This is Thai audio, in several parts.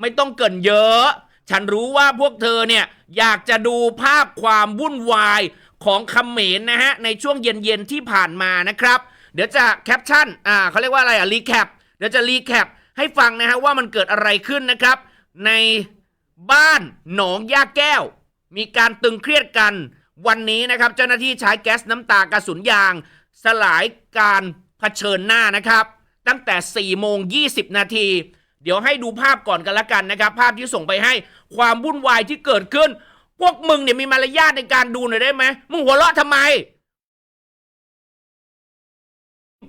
ไม่ต้องเกินเยอะ ฉันรู้ว่าพวกเธอเนี่ยอยากจะดูภาพความวุ่นวายของคำเขมรนะฮะ ในช่วงเย็นๆที่ผ่านมานะครับ เดี๋ยวจะแคปชั่น อ่าเขาเรียกว่าอะไรอะรีแคปเดี๋ยวจะรีแคปให้ฟังนะฮะว่ามันเกิดอะไรขึ้นนะครับ ในบ้านหนองย่าแก้ว มีการตึงเครียดกันวันนี้นะครับ เจ้าหน้าที่ใช้แก๊สน้ำตากระสุนยาง สลายการเผชิญหน้านะครับ ตั้งแต่4โมง20 นาที เดี๋ยวให้ดูภาพก่อนกันละกันนะครับ ภาพที่ส่งไปให้ความวุ่นวายที่เกิดขึ้น พวกมึงเนี่ยมีมารยาทในการดูหน่อยได้ไหมมึงหัวเราะทำไม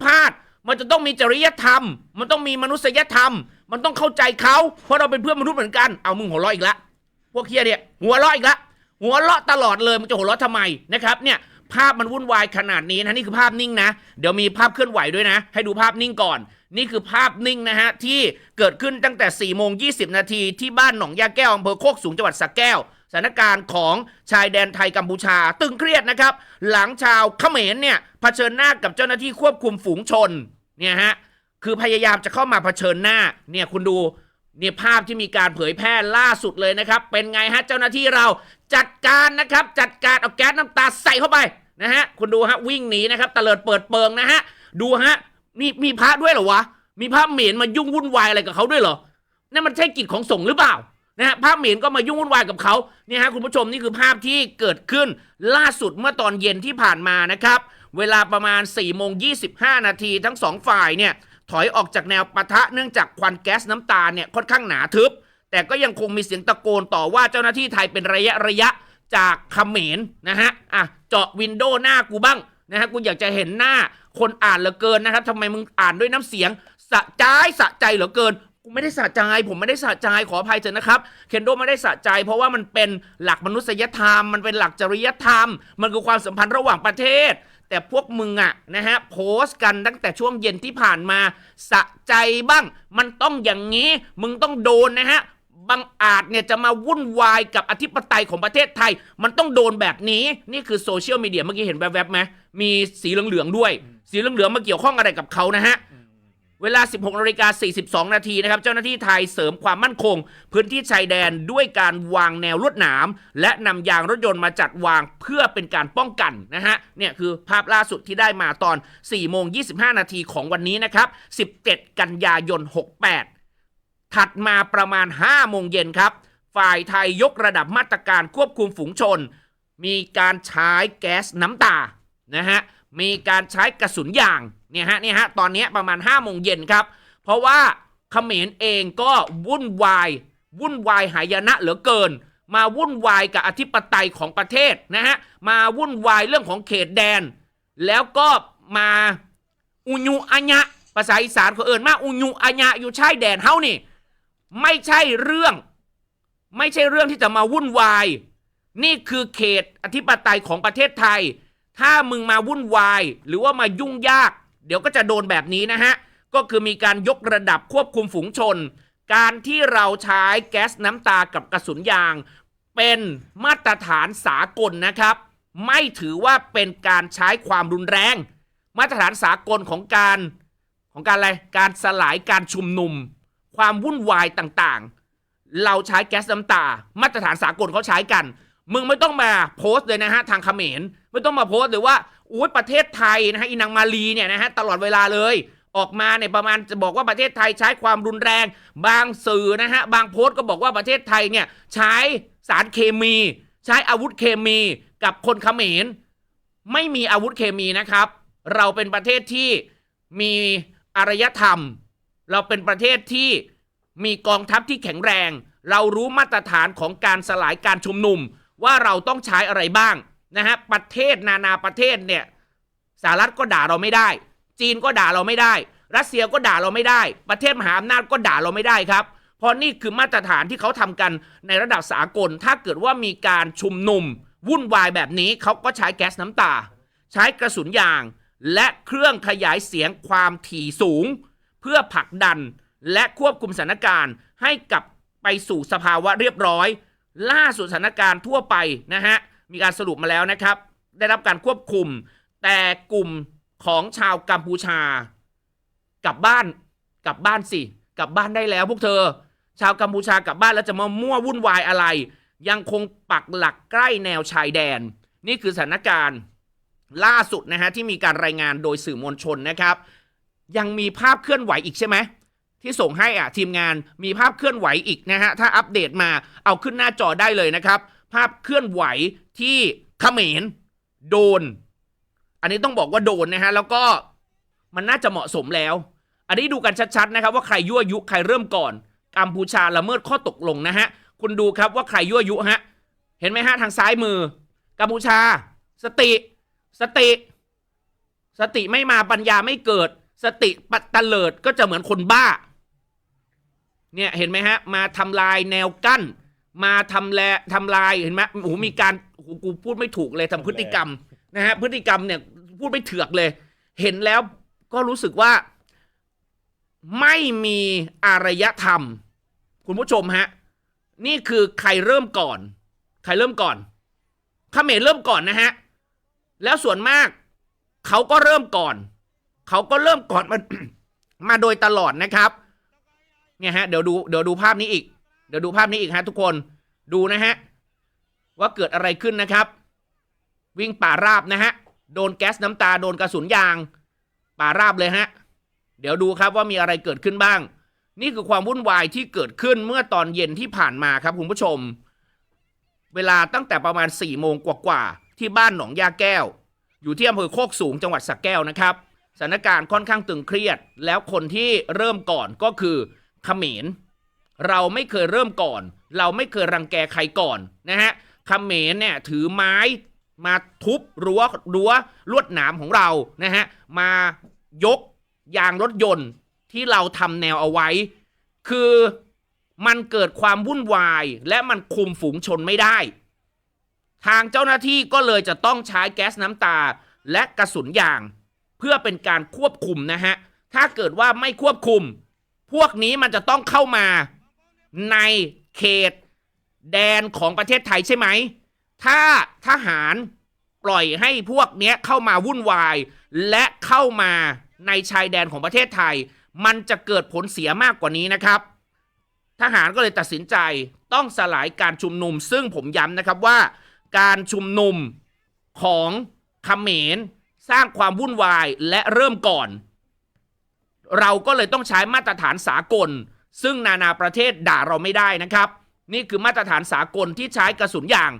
พลาดมันจะต้องมีจริยธรรม มันต้องมีมนุษยธรรม มันต้องเข้าใจเขาเพราะเราเป็นเพื่อนมนุษย์เหมือนกัน เอามึงหัวเราะอีกละพวกเฮียเนี่ยหัวเราะอีกละหัวเราะตลอดเลยมันจะหัวเราะทำไมนะครับเนี่ยภาพมันวุ่นวายขนาดนี้นะนี่คือภาพนิ่งนะ เดี๋ยวมีภาพเคลื่อนไหวด้วยนะ ให้ดูภาพนิ่งก่อน นี่คือภาพนิ่งนะฮะ ที่เกิดขึ้นตั้งแต่4ี่โมงยีนาทีที่บ้านหนองยาแก้วอำเภอโคกสูงจังหวัดสระแก้วสถานการณ์ของชายแดนไทยกัมพูชา ตึงเครียดนะครับ หลังชาวเขมรเนี่ยเผชิญหน้ากับเจ้าหน้าที่ควบคุมฝูงชนเนี่ยฮะคือพยายามจะเข้ามาเผชิญหน้าเนี่ยคุณดูเนี่ยภาพที่มีการเผยแพร่ล่าสุดเลยนะครับ เป็นไงฮะเจ้าหน้าที่เราจัดการนะครับ จัดการเอาแก๊สน้ำตาใส่เข้าไปนะฮะคุณดูฮะวิ่งหนีนะครับตะเลิดเปิดเปิงนะฮะดูฮะ มีมีพระด้วยเหรอวะ มีพระเหม็นมายุ่งวุ่นวายอะไรกับเขาด้วยเหรอนั่นมันใช่กิจของสงฆ์หรือเปล่านะฮะภาพเหม็นก็มายุ่งวุ่นวายกับเขาเนี่ยฮะคุณผู้ชมนี่คือภาพที่เกิดขึ้นล่าสุดเมื่อตอนเย็นที่ผ่านมานะครับ เวลาประมาณ4ี่โมงยีนาทีทั้งสองฝ่ายเนี่ยถอยออกจากแนวปะทะเนื่องจากควันแก๊สน้ำตาเนี่ยค่อนข้างหนาทึบ แต่ก็ยังคงมีเสียงตะโกนต่อว่าเจ้าหน้าที่ไทยเป็นระยะระยะจากเขมรนะฮะอะเจาะวินโดว์หน้ากูบ้าง นะฮะกูอยากจะเห็นหน้าคนอ่านเหลือเกินนะครับทำไมมึงอ่านด้วยน้ำเสียงสะใจสะใจเหลือเกินกูไม่ได้สะใจผมไม่ได้สะใจขออภัยเถอะนะครับเคนโดไม่ได้สะใจ เพราะว่ามันเป็นหลักมนุษยธรรม มันเป็นหลักจริยธรรม มันคือความสัมพันธ์ระหว่างประเทศ แต่พวกมึงอะนะฮะโพสต์กันตั้งแต่ช่วงเย็นที่ผ่านมา สะใจบ้าง มันต้องอย่างนี้ มึงต้องโดนนะฮะ บางอาจเนี่ยจะมาวุ่นวายกับอธิปไตยของประเทศไทย มันต้องโดนแบบนี้นี่คือโซเชียลมีเดียเมื่อกี้เห็นแวบๆไหมมีสีเหลืองๆด้วย สีเหลืองๆมาเกี่ยวข้องอะไรกับเขานะฮะเวลา 16นาฬิกา42 นาทีนะครับ เจ้าหน้าที่ไทยเสริมความมั่นคง พื้นที่ชายแดนด้วยการวางแนวลวดหนาม และนำยางรถยนต์มาจัดวางเพื่อเป็นการป้องกันนะฮะ เนี่ยคือภาพล่าสุดที่ได้มาตอน4โมง25 นาทีของวันนี้นะครับ 17 กันยายน 68 ถัดมาประมาณ 5 โมงเย็นครับ ฝ่ายไทยยกระดับมาตรการควบคุมฝูงชน มีการใช้แก๊สน้ำตานะฮะมีการใช้กระสุนยางเนี่ยฮะเนี่ยฮะตอนนี้ประมาณ 5 โมงเย็นครับ เพราะว่าเขมรเองก็วุ่นวาย วุ่นวายหายนะเหลือเกิน มาวุ่นวายกับอธิปไตยของประเทศนะฮะมาวุ่นวายเรื่องของเขตแดน แล้วก็มาอุญุอัญะภาษาอีสานเขาเอิญมาอุญุอัญะอยู่ชายแดนเฮานี่ ไม่ใช่เรื่อง ไม่ใช่เรื่องที่จะมาวุ่นวาย นี่คือเขตอธิปไตยของประเทศไทย ถ้ามึงมาวุ่นวาย หรือว่ามายุ่งยาก เดี๋ยวก็จะโดนแบบนี้นะฮะ ก็คือมีการยกระดับควบคุมฝูงชน การที่เราใช้แก๊สน้ำตากับกระสุนยาง เป็นมาตรฐานสากลนะครับ ไม่ถือว่าเป็นการใช้ความรุนแรง มาตรฐานสากลของการของการอะไร การสลายการชุมนุม ความวุ่นวายต่างๆ เราใช้แก๊สน้ำตา มาตรฐานสากลเขาใช้กัน มึงไม่ต้องมาโพสต์เลยนะฮะทางเขมรไม่ต้องมาโพสต์เลยว่าอุ้ยประเทศไทยนะฮะอินังมาลีเนี่ยนะฮะตลอดเวลาเลยออกมาเนี่ยประมาณจะบอกว่าประเทศไทยใช้ความรุนแรง บางสื่อนะฮะบางโพสต์ก็บอกว่าประเทศไทยเนี่ยใช้สารเคมี ใช้อาวุธเคมีกับคนเขมร ไม่มีอาวุธเคมีนะครับ เราเป็นประเทศที่มีอารยธรรม เราเป็นประเทศที่มีกองทัพที่แข็งแรง เรารู้มาตรฐานของการสลายการชุมนุม ว่าเราต้องใช้อะไรบ้างนะฮะประเทศนานาประเทศเนี่ยสหรัฐก็ด่าเราไม่ได้ จีนก็ด่าเราไม่ได้ รัสเซียก็ด่าเราไม่ได้ ประเทศมหาอำนาจก็ด่าเราไม่ได้ครับ เพราะนี่คือมาตรฐานที่เขาทำกันในระดับสากล ถ้าเกิดว่ามีการชุมนุม วุ่นวายแบบนี้เขาก็ใช้แก๊สน้ำตา ใช้กระสุนยาง และเครื่องขยายเสียงความถี่สูง พื่อผลักดันและควบคุมสถานการณ์ให้กลับไปสู่สภาวะเรียบร้อย ล่าสุดสถานการณ์ทั่วไปนะฮะมีการสรุปมาแล้วนะครับ ได้รับการควบคุม แต่กลุ่มของชาวกัมพูชากลับบ้านกลับบ้านสิกลับบ้านได้แล้วพวกเธอ ชาวกัมพูชากลับบ้านแล้วจะมามั่ววุ่นวายอะไร ยังคงปักหลักใกล้แนวชายแดน นี่คือสถานการณ์ล่าสุดนะฮะที่มีการรายงานโดยสื่อมวลชนนะครับ ยังมีภาพเคลื่อนไหวอีกใช่ไหมที่ส่งให้อะทีมงานมีภาพเคลื่อนไหวอีกนะฮะถ้าอัปเดตมาเอาขึ้นหน้าจอได้เลยนะครับ ภาพเคลื่อนไหวที่เขมรโดน อันนี้ต้องบอกว่าโดนนะฮะแล้วก็มันน่าจะเหมาะสมแล้ว อันนี้ดูกันชัดๆนะครับว่าใครยั่วยุใครเริ่มก่อนกัมพูชาละเมิดข้อตกลงนะฮะคุณดูครับว่าใครยั่วยุฮะเห็นไหมฮะทางซ้ายมือกัมพูชา สติ สติ สติไม่มาปัญญาไม่เกิด สติปัตตะเลิดก็จะเหมือนคนบ้า เนี่ยเห็นไหมฮะ มาทำลายแนวกั้น มาทำแลทำลายเห็นไหมโอ้โหมีการโอ้กูพูดไม่ถูกเลยทำพฤติกรรมนะฮะพฤติกรรมเนี่ยพูดไม่เถือกเลย เห็นแล้วก็รู้สึกว่า ไม่มีอารยธรรม คุณผู้ชมฮะ นี่คือใครเริ่มก่อน ใครเริ่มก่อนเขมรเริ่มก่อนนะฮะ แล้วส่วนมากเขาก็เริ่มก่อน เขาก็เริ่มกอนมามาโดยตลอดนะครับ เนี่ยฮะ เดี๋ยวดู เดี๋ยวดูภาพนี้อีก เดี๋ยวดูภาพนี้อีกฮะทุกคน ดูนะฮะ ว่าเกิดอะไรขึ้นนะครับ วิ่งป่าราบนะฮะ โดนแก๊สน้ำตา โดนกระสุนยาง ป่าราบเลยฮะ เดี๋ยวดูครับว่ามีอะไรเกิดขึ้นบ้าง นี่คือความวุ่นวายที่เกิดขึ้นเมื่อตอนเย็นที่ผ่านมาครับคุณผู้ชม เวลาตั้งแต่ประมาณ4ี่โมงกว่าๆที่บ้านหนองยาแก้ว อยู่ที่อำเภอโคกสูงจังหวัดสระแก้วนะครับ สถานการณ์ค่อนข้างตึงเครียด แล้วคนที่เริ่มก่อนก็คือเขมรเราไม่เคยเริ่มก่อน เราไม่เคยรังแกใครก่อนนะฮะเขมรเนี่ยถือไม้มาทุบรั้วรั้วลวดหนามของเรานะฮะมายกยางรถยนต์ที่เราทำแนวเอาไว้ คือมันเกิดความวุ่นวาย และมันคุมฝูงชนไม่ได้ ทางเจ้าหน้าที่ก็เลยจะต้องใช้แก๊สน้ำตาและกระสุนยาง เพื่อเป็นการควบคุมนะฮะ ถ้าเกิดว่าไม่ควบคุม พวกนี้มันจะต้องเข้ามาในเขตแดนของประเทศไทยใช่ไหม ถ้าทหารปล่อยให้พวกเนี้ยเข้ามาวุ่นวาย และเข้ามาในชายแดนของประเทศไทย มันจะเกิดผลเสียมากกว่านี้นะครับ ทหารก็เลยตัดสินใจต้องสลายการชุมนุม ซึ่งผมย้ำนะครับว่า การชุมนุมของเขมร สร้างความวุ่นวายและเริ่มก่อน เราก็เลยต้องใช้มาตรฐานสากล ซึ่งนานาประเทศด่าเราไม่ได้นะครับ นี่คือมาตรฐานสากลที่ใช้กระสุนยาง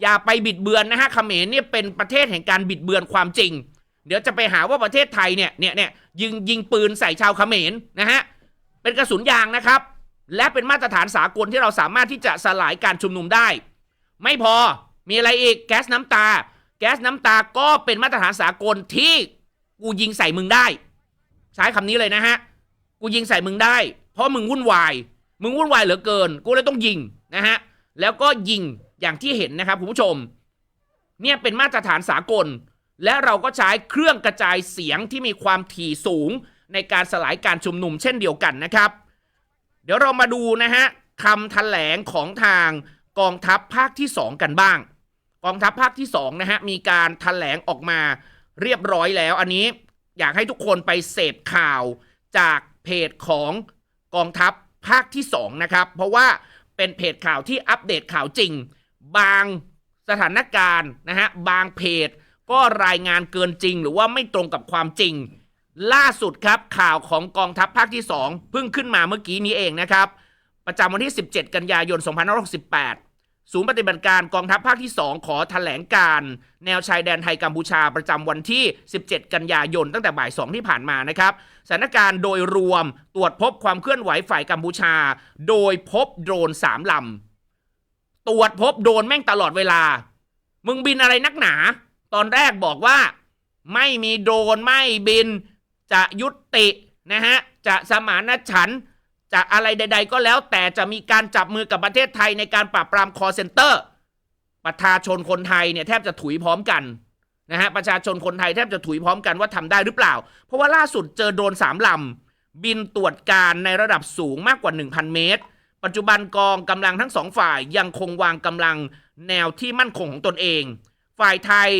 อย่าไปบิดเบือนนะฮะเขมรเนี่ยเป็นประเทศแห่งการบิดเบือนความจริง เดี๋ยวจะไปหาว่าประเทศไทยเนี่ยเนี่ยเนี่ยยิงยิงปืนใส่ชาวเขมรนะฮะเป็นกระสุนยางนะครับ และเป็นมาตรฐานสากลที่เราสามารถที่จะสลายการชุมนุมได้ ไม่พอมีอะไรอีกแก๊สน้ำตา แก๊สน้ำตาก็เป็นมาตรฐานสากลที่กูยิงใส่มึงได้ ใช้คำนี้เลยนะฮะ กูยิงใส่มึงได้ เพราะมึงวุ่นวาย มึงวุ่นวายเหลือเกิน กูเลยต้องยิงนะฮะ แล้วก็ยิงอย่างที่เห็นนะครับคุณผู้ชม เนี่ยเป็นมาตรฐานสากล และเราก็ใช้เครื่องกระจายเสียงที่มีความถี่สูงในการสลายการชุมนุมเช่นเดียวกันนะครับ เดี๋ยวเรามาดูนะฮะคำแถลงของทางกองทัพภาคที่ 2 กันบ้าง กองทัพภาคที่2นะฮะมีการแถลงออกมาเรียบร้อยแล้ว อันนี้อยากให้ทุกคนไปเสพข่าวจากเพจของกองทัพภาคที่2นะครับเพราะว่าเป็นเพจข่าวที่อัปเดตข่าวจริง บางสถานการณ์นะฮะบางเพจก็รายงานเกินจริง หรือว่าไม่ตรงกับความจริง ล่าสุดครับข่าวของกองทัพภาคที่ 2 เพิ่งขึ้นมาเมื่อกี้นี้เองนะครับ ประจำวันที่ 17 กันยายน 2568 ศูนย์ปฏิบัติการกองทัพภาคที่ 2 ขอแถลงการแนวชายแดนไทยกัมพูชาประจำวันที่ 17 กันยายนตั้งแต่บ่าย 2 ที่ผ่านมานะครับสถานการณ์โดยรวมตรวจพบความเคลื่อนไหวฝ่ายกัมพูชา โดยพบโดรน3ลำตรวจพบโดรนแม่งตลอดเวลา มึงบินอะไรนักหนา ตอนแรกบอกว่า ไม่มีโดรนไม่บินจะยุตินะฮะจะสมานฉันท์ จะอะไรใด ๆ ก็แล้วแต่จะมีการจับมือกับประเทศไทยในการปราบปรามคอเซ็นเตอร์ ประชาชนคนไทยเนี่ยแทบจะถุยพร้อมกันนะฮะประชาชนคนไทยแทบจะถุยพร้อมกันว่าทำได้หรือเปล่า เพราะว่าล่าสุดเจอโดรนสามลำบินตรวจการในระดับสูงมากกว่า 1,000 เมตร ปัจจุบันกองกำลังทั้งสองฝ่ายยังคงวางกำลังแนวที่มั่นคงของตนเอง ฝ่ายไทย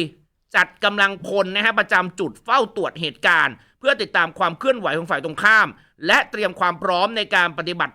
จัดกำลังพลนะฮะประจำจุดเฝ้าตรวจเหตุการณ์ เพื่อติดตามความเคลื่อนไหวของฝ่ายตรงข้าม และเตรียมความพร้อมในการปฏิบัติ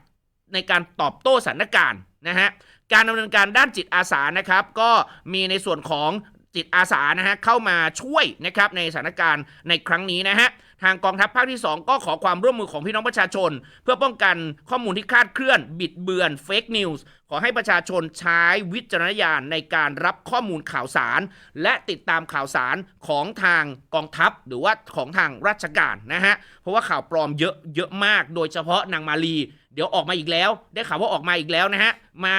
ในการตอบโต้สถานการณ์นะฮะการดำเนินการด้านจิตอาสานะครับก็มีในส่วนของจิตอาสานะฮะเข้ามาช่วยนะครับในสถานการณ์ในครั้งนี้นะฮะ ทางกองทัพภาคที่ 2 ก็ขอความร่วมมือของพี่น้องประชาชน เพื่อป้องกันข้อมูลที่คาดเคลื่อน บิดเบือนเฟกนิวส์ขอให้ประชาชนใช้วิจารณญาณในการรับข้อมูลข่าวสาร และติดตามข่าวสารของทางกองทัพ หรือว่าของทางราชการนะฮะเพราะว่าข่าวปลอมเยอะเยอะมาก โดยเฉพาะนางมาลีเดี๋ยวออกมาอีกแล้ว ได้ข่าวว่าออกมาอีกแล้วนะฮะมา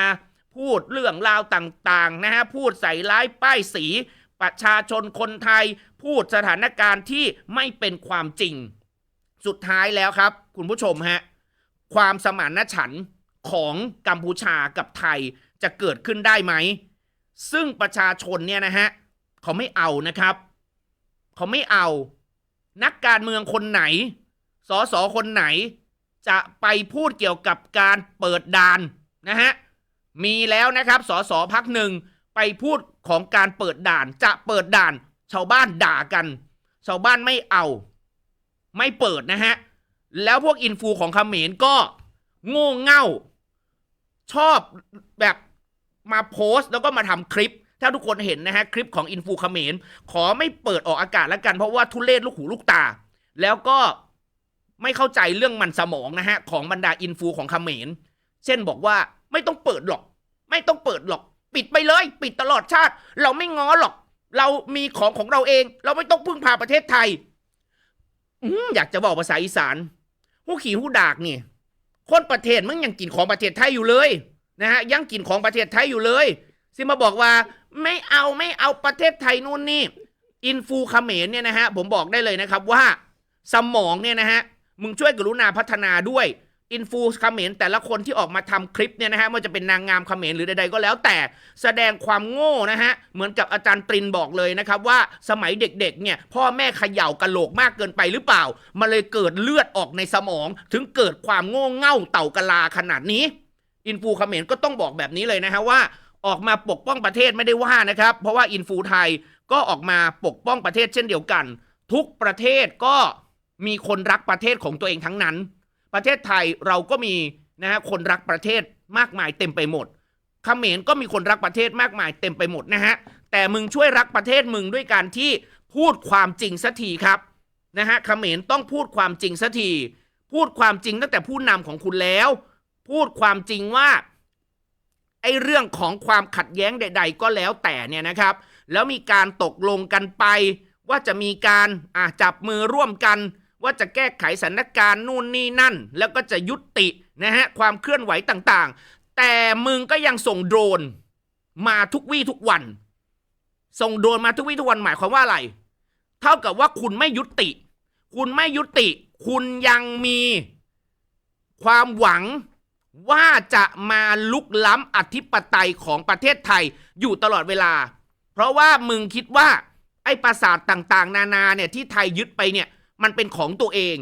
พูดเรื่องราวต่างๆนะฮะพูดใส่ร้ายป้ายสี ประชาชนคนไทยพูดสถานการณ์ที่ไม่เป็นความจริง สุดท้ายแล้วครับ คุณผู้ชมฮะความสมานฉันท์ของกัมพูชากับไทยจะเกิดขึ้นได้ไหม ซึ่งประชาชนเนี่ยนะฮะเขาไม่เอานะครับ เขาไม่เอา นักการเมืองคนไหนสอสอคนไหน จะไปพูดเกี่ยวกับการเปิดด่านนะฮะมีแล้วนะครับสอสอพักหนึ่งไปพูด ของการเปิดด่านจะเปิดด่าน ชาวบ้านด่ากัน ชาวบ้านไม่เอา ไม่เปิดนะฮะ แล้วพวกอินฟูของเขมรก็โง่เง่า ชอบแบบมาโพสต์แล้วก็มาทำคลิป ถ้าทุกคนเห็นนะฮะ คลิปของอินฟูเขมรขอไม่เปิดออกอากาศแล้วกัน เพราะว่าทุเลศลูกหูลูกตา แล้วก็ไม่เข้าใจเรื่องมันสมองนะฮะ ของบรรดาอินฟูของเขมร เช่นบอกว่าไม่ต้องเปิดหรอก ไม่ต้องเปิดหรอก ปิดไปเลย ปิดตลอดชาติ เราไม่ง้อหรอก เรามีของของเราเอง เราไม่ต้องพึ่งพาประเทศไทยออยากจะบอกภาษาอีสานหู้ขี่หู้ดากนี่คนประเทศมึงยังกินของประเทศไทยอยู่เลยนะฮะยังกินของประเทศไทยอยู่เลยซิมาบอกว่าไม่เอาไม่เอาประเทศไทยนู่นนี่อินฟูเขมรเนี่ยนะฮะผมบอกได้เลยนะครับว่า สมองเนี่ยนะฮะมึงช่วยกรุณาพัฒนาด้วย อินฟูเขมรแต่ละคนที่ออกมาทำคลิปเนี่ยนะฮะไม่ว่าจะเป็นนางงามเขมรหรือใดๆก็แล้ว แต่แสดงความโง่นะฮะเหมือนกับอาจารย์ตรินบอกเลยนะครับว่าสมัยเด็กๆเนี่ยพ่อแม่เขย่ากะโหลกมากเกินไปหรือเปล่า มันเลยเกิดเลือดออกในสมอง ถึงเกิดความโง่เง่าเต่ากะลาขนาดนี้ อินฟูเขมรก็ต้องบอกแบบนี้เลยนะฮะว่าออกมาปกป้องประเทศไม่ได้ว่านะครับ เพราะว่าอินฟูไทยก็ออกมาปกป้องประเทศเช่นเดียวกัน ทุกประเทศก็มีคนรักประเทศของตัวเองทั้งนั้น ประเทศไทยเราก็มีนะฮะคนรักประเทศมากมายเต็มไปหมดเขมรก็มีคนรักประเทศมากมายเต็มไปหมดนะฮะแต่มึงช่วยรักประเทศมึงด้วยการที่พูดความจริงสักทีครับนะฮะเขมรต้องพูดความจริงสักทีพูดความจริงตั้งแต่ผู้นำของคุณแล้ว พูดความจริงว่าไอ้เรื่องของความขัดแย้งใด ๆ ก็แล้วแต่เนี่ยนะครับ แล้วมีการตกลงกันไป ว่าจะมีการอะจับมือร่วมกัน ว่าจะแก้ไขสถานการณ์นู่นนี่นั่น แล้วก็จะยุตินะฮะความเคลื่อนไหวต่างๆ แต่มึงก็ยังส่งโดรนมาทุกวี่ทุกวัน ส่งโดรนมาทุกวี่ทุกวันหมายความว่าอะไร เท่ากับว่าคุณไม่ยุติ คุณไม่ยุติ คุณยังมีความหวังว่าจะมาลุกล้ำอธิปไตยของประเทศไทยอยู่ตลอดเวลา เพราะว่ามึงคิดว่าไอ้ปราสาทต่างๆ นานาเนี่ยที่ไทยยึดไปเนี่ย มันเป็นของตัวเอง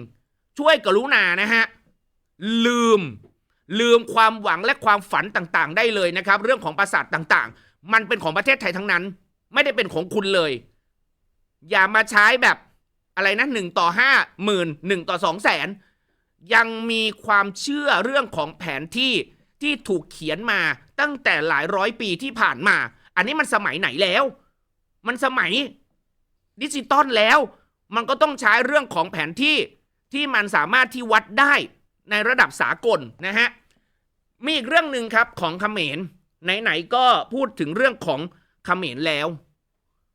ช่วยกรุณานะฮะ ลืม ลืมความหวังและความฝันต่างๆ ได้เลยนะครับ เรื่องของปราสาทต่างๆ มันเป็นของประเทศไทยทั้งนั้น ไม่ได้เป็นของคุณเลย อย่ามาใช้แบบอะไรนะหนึ่งต่อห้าหมื่นหนึ่งต่อสองแสนยังมีความเชื่อเรื่องของแผนที่ที่ถูกเขียนมาตั้งแต่หลายร้อยปีที่ผ่านมา อันนี้มันสมัยไหนแล้ว มันสมัยดิจิตอลแล้ว มันก็ต้องใช้เรื่องของแผนที่ที่มันสามารถที่วัดได้ในระดับสากลนะฮะ มีอีกเรื่องหนึ่งครับของเขมรไหนๆก็พูดถึงเรื่องของเขมรแล้ว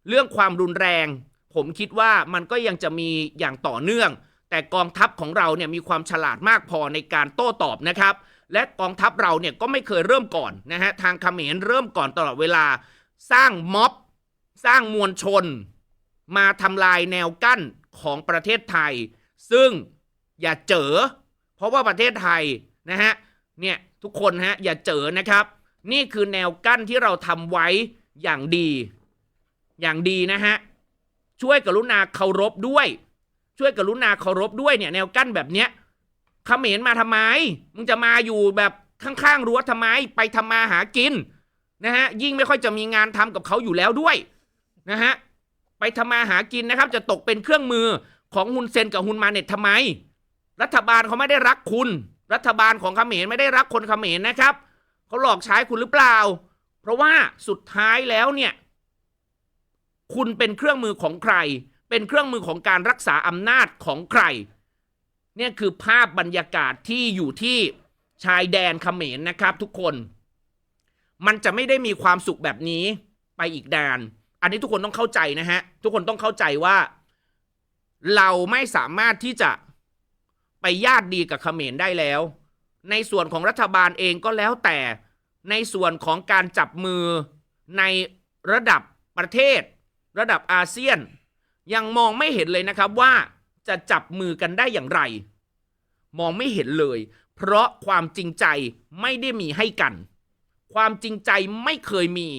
เรื่องความรุนแรง ผมคิดว่ามันก็ยังจะมีอย่างต่อเนื่อง แต่กองทัพของเราเนี่ยมีความฉลาดมากพอในการโต้ตอบนะครับ และกองทัพเราเนี่ยก็ไม่เคยเริ่มก่อนนะฮะทางเขมรเริ่มก่อนตลอดเวลา สร้างม็อบ สร้างมวลชน มาทำลายแนวกั้นของประเทศไทย ซึ่งอย่าเจอ เพราะว่าประเทศไทยนะฮะเนี่ยทุกคนฮะอย่าเจอนะครับ นี่คือแนวกั้นที่เราทำไว้อย่างดี อย่างดีนะฮะช่วยกรุณาเคารพด้วย ช่วยกรุณาเคารพด้วยเนี่ยแนวกั้นแบบเนี้ยเขมรมาทำไม มึงจะมาอยู่แบบข้างๆรั้วทำไม ไปทำมาหากินนะฮะยิ่งไม่ค่อยจะมีงานทำกับเขาอยู่แล้วด้วยนะฮะ ไปทำมาหากินนะครับ จะตกเป็นเครื่องมือของฮุนเซนกับฮุนมาเน็ตทำไม รัฐบาลเขาไม่ได้รักคุณ รัฐบาลของเขมรไม่ได้รักคนเขมรนะครับเขาหลอกใช้คุณหรือเปล่า เพราะว่าสุดท้ายแล้วเนี่ย คุณเป็นเครื่องมือของใคร เป็นเครื่องมือของการรักษาอำนาจของใคร เนี่ยคือภาพบรรยากาศที่อยู่ที่ชายแดนเขมรนะครับ ทุกคน มันจะไม่ได้มีความสุขแบบนี้ไปอีกนาน อันนี้ทุกคนต้องเข้าใจนะฮะ ทุกคนต้องเข้าใจว่า เราไม่สามารถที่จะไปญาติดีกับเขมรได้แล้ว ในส่วนของรัฐบาลเองก็แล้วแต่ในส่วนของการจับมือในระดับประเทศ ระดับอาเซียน ยังมองไม่เห็นเลยนะครับว่าจะจับมือกันได้อย่างไร มองไม่เห็นเลย เพราะความจริงใจไม่ได้มีให้กัน ความจริงใจไม่เคยมี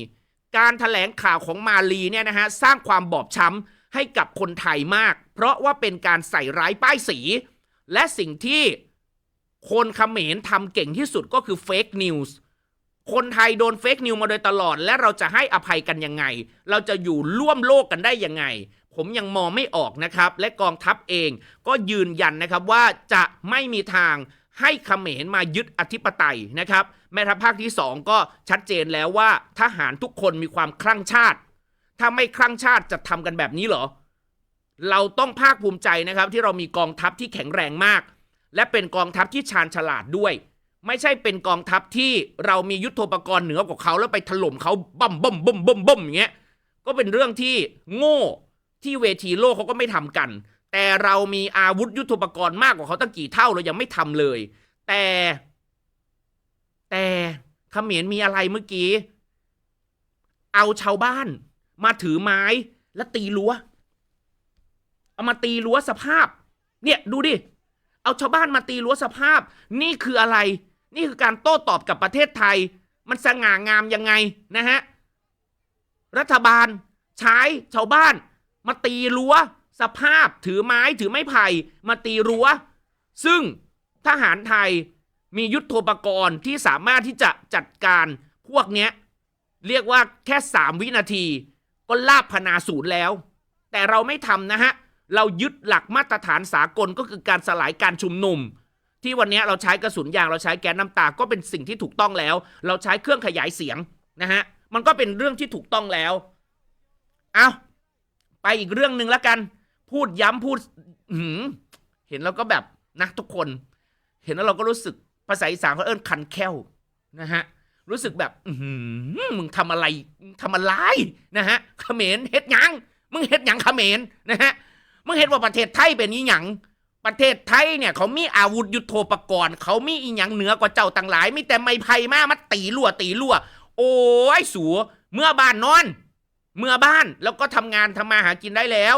การถแถลงข่าวของมาลีเนี่ยนะฮะสร้างความบอบช้ำให้กับคนไทยมาก เพราะว่าเป็นการใส่ร้ายป้ายสี และสิ่งที่คนเขมรทำเก่งที่สุดก็คือเฟกนิวส์คนไทยโดนเฟกนิวมาโดยตลอด และเราจะให้อภัยกันยังไง เราจะอยู่ร่วมโลกกันได้ยังไง ผมยังมองไม่ออกนะครับ และกองทัพเองก็ยืนยันนะครับว่าจะไม่มีทาง ให้เขมรมายึดอธิปไตยนะครับ แม่ทัพภาคที่ 2 ก็ชัดเจนแล้วว่าทหารทุกคนมีความคลั่งชาติ ถ้าไม่คลั่งชาติจะทำกันแบบนี้เหรอ เราต้องภาคภูมิใจนะครับ ที่เรามีกองทัพที่แข็งแรงมาก และเป็นกองทัพที่ชาญฉลาดด้วย ไม่ใช่เป็นกองทัพที่เรามียุทโธปกรณ์เหนือกว่าเขาแล้วไปถล่มเขาบ่มบ่มบ่มบ่มบ่มอย่างเงี้ยก็เป็นเรื่องที่โง่ที่เวทีโลกเขาก็ไม่ทำกัน แต่เรามีอาวุธยุทโธปกรณ์มากกว่าเขาตั้งกี่เท่าเรายังไม่ทำเลย แต่ แต่เขมรมีอะไรเมื่อกี้ เอาชาวบ้าน มาถือไม้แล้วตีรั้ว เอามาตีรั้วสภาพ เนี่ยดูดิ เอาชาวบ้านมาตีรั้วสภาพ นี่คืออะไร นี่คือการโต้ตอบกับประเทศไทย มันสง่างามยังไงนะฮะ รัฐบาลใช้ชาวบ้าน มาตีรั้ว สภาพถือไม้ถือไม้ไผ่มาตีรั้ว ซึ่งทหารไทยมียุทโธปกรณ์ที่สามารถที่จะจัดการพวกเนี้ยเรียกว่าแค่สามวินาที ก็ลาบพนาศูนย์แล้ว แต่เราไม่ทำนะฮะ เรายึดหลักมาตรฐานสากลก็คือการสลายการชุมนุม ที่วันนี้เราใช้กระสุนยางเราใช้แก๊สน้ำตาก็เป็นสิ่งที่ถูกต้องแล้ว เราใช้เครื่องขยายเสียงนะฮะมันก็เป็นเรื่องที่ถูกต้องแล้ว เอาไปอีกเรื่องหนึ่งแล้วกัน พูดย้ำพูดหืเห็นแล้วก็แบบนะทุกคน เห็นแล้วเราก็รู้สึกภาษาอีสานเขาเอิ้นคันแค้วนะฮะรู้สึกแบบอืมึงทำอะไรทำอะไรนะฮะเขมรเฮ็ดหยังมึงเฮ็ดหยังเขมรนะฮะมึงเห็นว่าประเทศไทยเป็นอีหยังประเทศไทยเนี่ย เขามีอาวุธยุโทโธปกรณ์ เขามีอีหยังเหนือกว่าเจ้าต่างหลาย มีแต่ไม้ไผ่มามาตีลั่วตีลั่วโอ้ยสัวเมื่อบ้านนอน เมื่อบ้านแล้วก็ทำงานทำมาหากินได้แล้ว